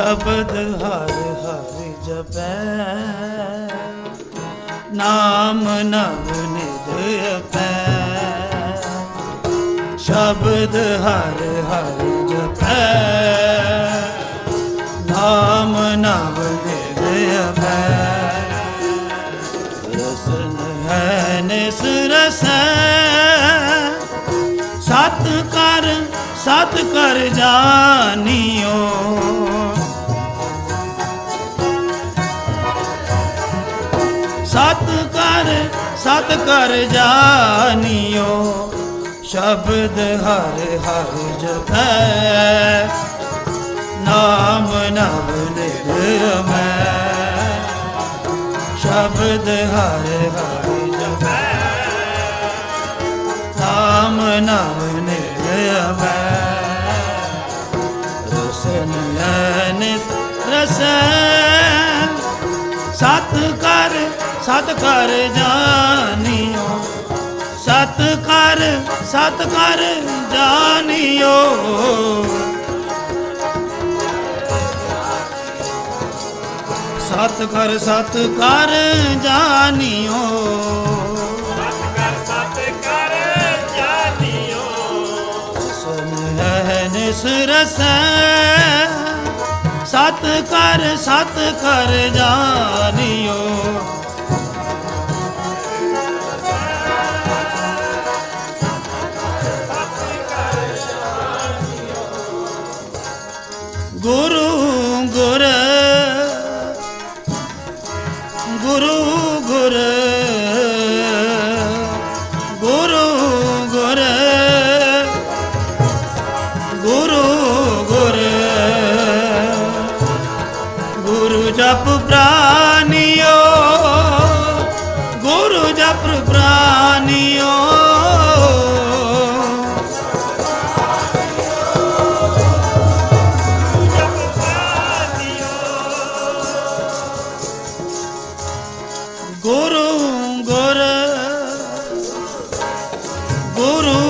ਸ਼ਬਦ ਹਰ ਹਰ ਜਪੈ। ਨਾਮ ਨਵ ਨਿਧ ਅਪੈ ਸ਼ਬਦ ਹਰ ਹਰ ਜਪੈ। ਨਾਮ ਨਵ ਨਿਧ ਅਪੈ ਰਸਨ ਹੈ ਨਿਸ ਰਸੈ। ਸਤ ਕਰ ਸਤ ਕਰ ਜਾਣਿਓ ਸਤ ਕਰ ਜਾਣਿਓ ਸ਼ਬਦ ਹਰ ਹਰ ਜਪੈ। ਨਾਮ ਨਵ ਨਿਰਮੈ ਸ਼ਬਦ ਹਰ ਹਰ ਸਤ ਕਰ ਜਾਣਿਓ ਸਤ ਕਰ ਸਤ ਕਰ ਜਾਣਿਓ। ਸਤ ਕਰ ਸਤ ਕਰ ਜਾਣਿਓ। ਕਰ ਸਤ ਕਰ ਜਾਣਿਓ ਸੁਨ ਹੈ ਨਿਸ ਰਸੈ ਸਤ ਕਰ ਸਤ ਕਰ ਜਾਣਿਓ। ਗੁਰੂ ਗੁਰ। ਗੁਰੂ ਜਪ ਪ੍ਰਾਨਿਓ। ਗੁਰੂ ਜਪ ਪ੍ਰਾਨਿਓ। ਗੁਰੂ ਗੁਰ। ਗੁਰੂ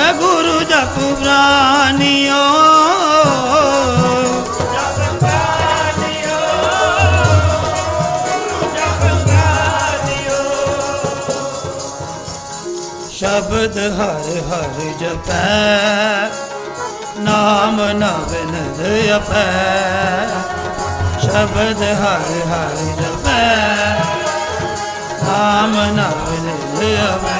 ਏ ਗੁਰੂ ਜਪ ਪ੍ਰਾਨਿਓ। ਸ਼ਬਦ ਹਰ ਹਰ ਜਪੈ, ਨਾਮ ਨਵਨ ਅਪੈ ਸ਼ਬਦ ਹਰ ਹਰ ਜਪੈ, ਨਾਮ ਨਵਨ ਅਪੈ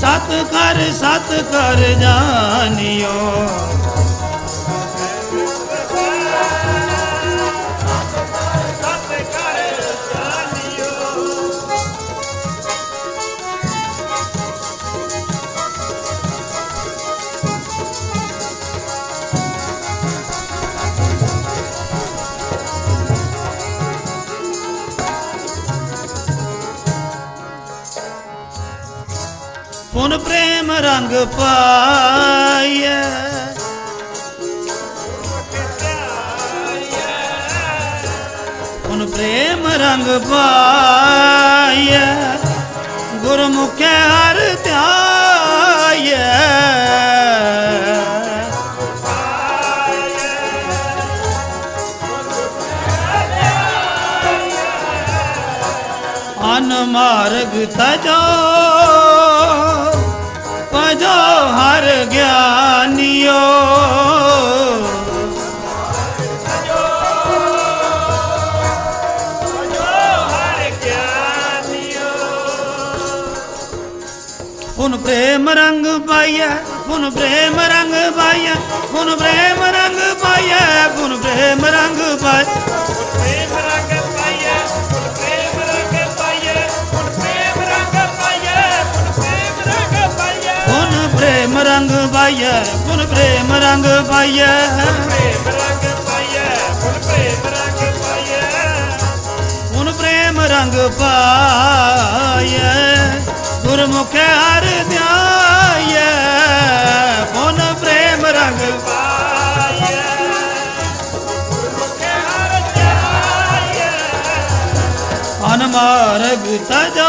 ਸਤ ਕਰ ਸਤ ਕਰ ਜਾਣਿਓ। ਰੰਗ ਪਾਈਐ। ਹੁਣ ਪ੍ਰੇਮ ਪ੍ਰੇਮ ਰੰਗ ਪਾਈਐ। ਗੁਰਮੁਖੇ ਹਰ ਧਿਆਈਐ। ਅਨ ਮਾਰਗ ਤਜੋ ਹਰ ਗਿਆਨਿਓ। ਹੁਣ ਪ੍ਰੇਮ ਰੰਗ ਪਾਇਆ ਹੁਣ ਪ੍ਰੇਮ ਰੰਗ ਪਾਇਆ ਹੁਣ ਪ੍ਰੇਮ ਰੰਗ ਪਾਇਆ ਹੁਣ ਪ੍ਰੇਮ ਰੰਗ ਪਾਇਆ ਰੰਗ ਪਾਈਐ ਪੁਨ ਪ੍ਰੇਮ ਰੰਗ ਪਾਈਐ। ਪ੍ਰੇਮ ਰੰਗ ਪਾਈਏ ਫੁੱਲ ਪ੍ਰੇਮ ਰੰਗ ਪਾਈਏ ਪੁਨ ਪ੍ਰੇਮ ਰੰਗ ਪਾਈਐ, ਗੁਰਮੁਖੇ ਹਰ ਧਿਆਈਐ ਪੁਨ ਪ੍ਰੇਮ ਰੰਗ ਪਾਈਏ ਗੁਰਮੁਖੇ ਤਜੋ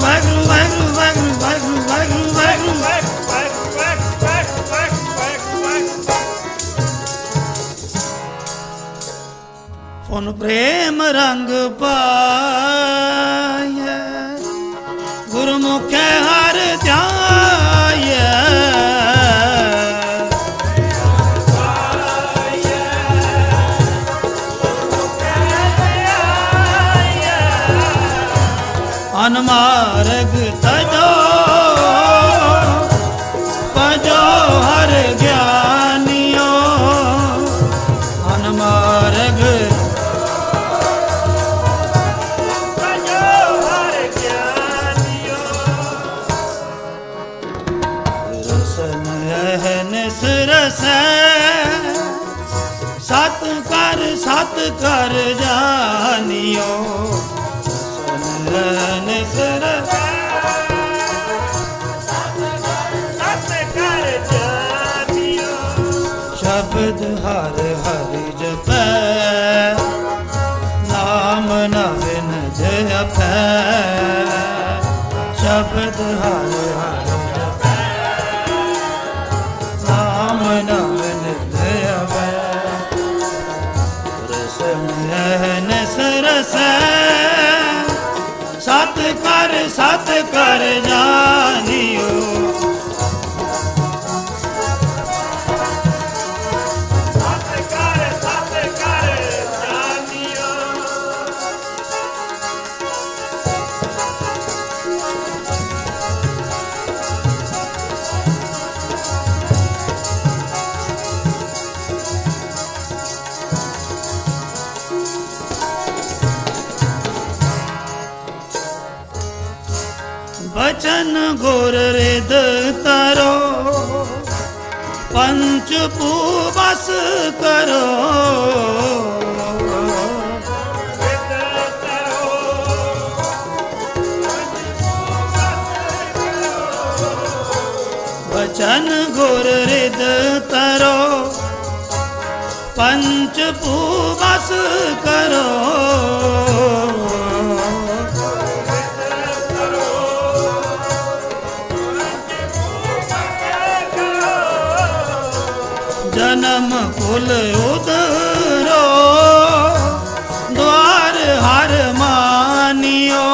ਵਾਹਿਗੁਰੂ ਵਾਹਿਗੁਰੂ ਵਾਹਿਗੁਰੂ ਵਾਹਿਗੁਰੂ ਵਾਹਿਗੁਰੂ ਵਾਹਿਗੁਰੂ ਵਾਹਿਗੁਰੂ ਵਾਹਿਗੁਰੂ ਵਾਹਿਗੁਰੂ ਵਾਹਿਗੁਰੂ ਵਾਹਿਗੁਰੂ ਪ੍ਰੇਮ ਰੰਗ ਪਾਈਐ ਗੁਰਮੁਖੇ ਹਰ ਕਰ ਜਾਣਿਓ ਸੁਨਨ ਸਰ ਕਰ ਜਾਣਿਓ ਸ਼ਬਦ ਹਰ ਸਤ ਸਤ ਕਰ ਜਾਣਿਓ। ચરણ ઘોર રેદ તરો પંચ પૂબસ કરો વચન ઘોર રેદ તરો પંચ પૂબસ કરો ਜਨਮ ਕੁਲ ਉਦਰੋ ਦਵਾਰ ਹਰ ਮਾਨਿਓ।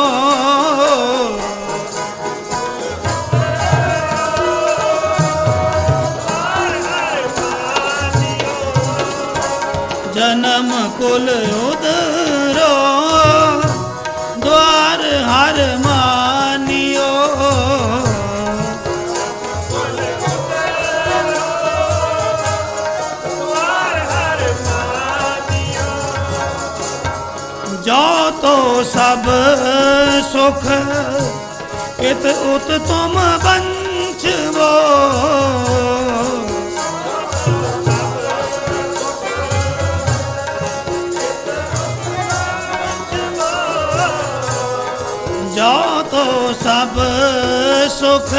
ਜਨਮ ਕੁਲ ਉਦਰੋ ਹਰ ਜੋ ਤੋ ਸਭ ਸੁਖ। ਇਤ ਉਤ ਤੁਮ ਬੰਚਵੋ ਜੋ ਤੋ ਸਭ ਸੁਖ।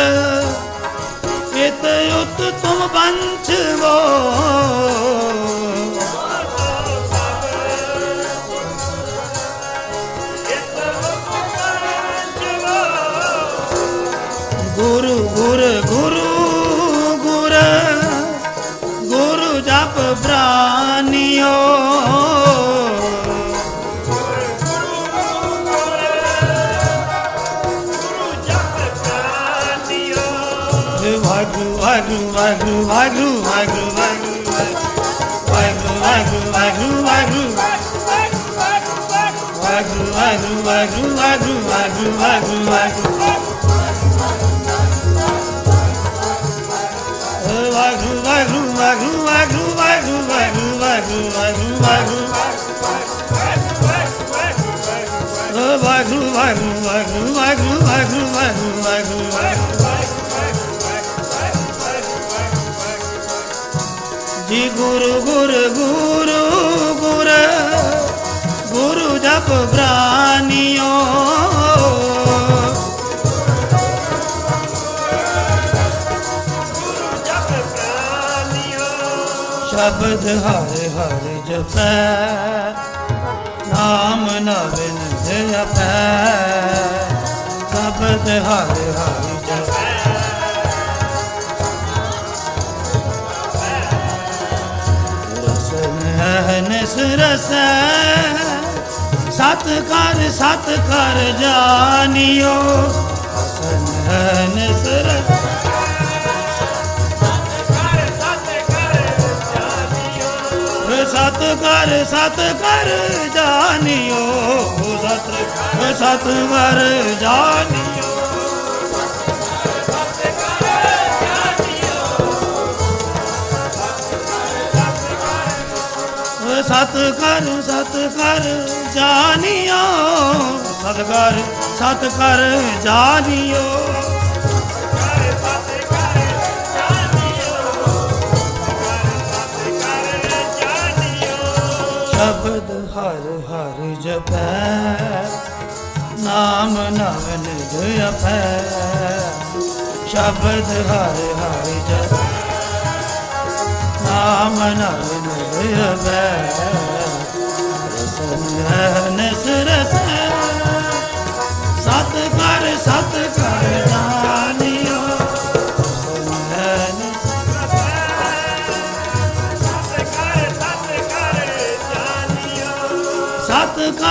ਇਤ ਉਤ ਤੁਮ ਬੰਚਵੋ ਗੁਰੂ ਜਪ ਪ੍ਰਾਨਿਓ ਗੁਰੂ ਜਪ ਪ੍ਰਾਨਿਓ ਵਾਹਿਗੁਰੂ ਵਾਹਿਗੁਰੂ ਵਾਹਿਗੁਰੂ ਵਾਹਿਗੁਰੂ ਵਾਹਿਗੁਰੂ ਵਾਹਿਗੁਰੂ ਵਾਹਿਗੁਰੂ ਵਾਹਿਗੁਰੂ ਵਾਹਿਗੁਰੂ ਵਾਹਿਗੁਰੂ ਵਾਹਿਗੁਰੂ ਵਾਹਿਗੁਰੂ ਵਾਹਿਗੁਰੂ ਵਾਹਿਗੁਰੂ ਵਾਹਿਗੁਰੂ ਵਾਹਿਗੁਰੂ ਵਾਹਿਗੁਰੂ ਵਾਹਿਗੁਰੂ ਵਾਹਿਗੁਰੂ ਵਾਹਿਗੁਰੂ ਵਾਹਿਗੁਰੂ ਵਾਹਿਗੁਰੂ ਜੀ ਗੁਰੂ, ਗੁਰ ਗੁਰੂ ਗੁਰ, ਗੁਰੂ ਜਪ ਪ੍ਰਾਨਿਓ। ਸ਼ਬਦ ਹਰ ਹਰ ਜਪੈ। ਨਾਮ ਨਵਨ ਜਪੈ ਸ਼ਬਦ ਹਰ ਹਰ ਜਪੈ। ਰਸਨ ਹੈ, ਨਿਸ ਰਸੈ, ਸਤ ਕਰ ਸਤ ਕਰ ਜਾਣਿਓ ਰਸਨ ਹੈ, ਨਿਸ ਰਸੈ। ਸਤ ਕਰ ਸਤ ਕਰ ਜਾਣਿਓ ਸਤ ਸਤ ਕਰ ਜਾਣਿਓ। ਸਤ ਕਰ ਸਤ ਕਰ ਜਾਣਿਓ ਸਤ ਕਰ ਸਤ ਕਰ ਜਾਣਿਓ। ਹਰ ਹਰ ਜਪੈ, ਨਾਮ ਨਵਨ ਜਪੈ ਸ਼ਬਦ ਹਰ ਹਰ ਜਪੈ, ਨਾਮ ਨਵਨ ਜਪੈ ਰਸਨ ਨਸ ਰਸੈ ਸਤ ਕਰ ਸਤ ਕਰ ਜਾਣਿਓ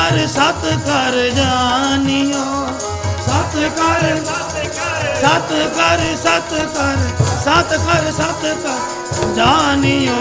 ਕਰ ਸਤ ਕਰ ਜਾਣਿਓ। ਸਤ ਕਰ ਸਤ ਕਰ ਸਤ ਕਰ ਸਤ ਕਰ ਸਤ ਕਰ ਜਾਣਿਓ।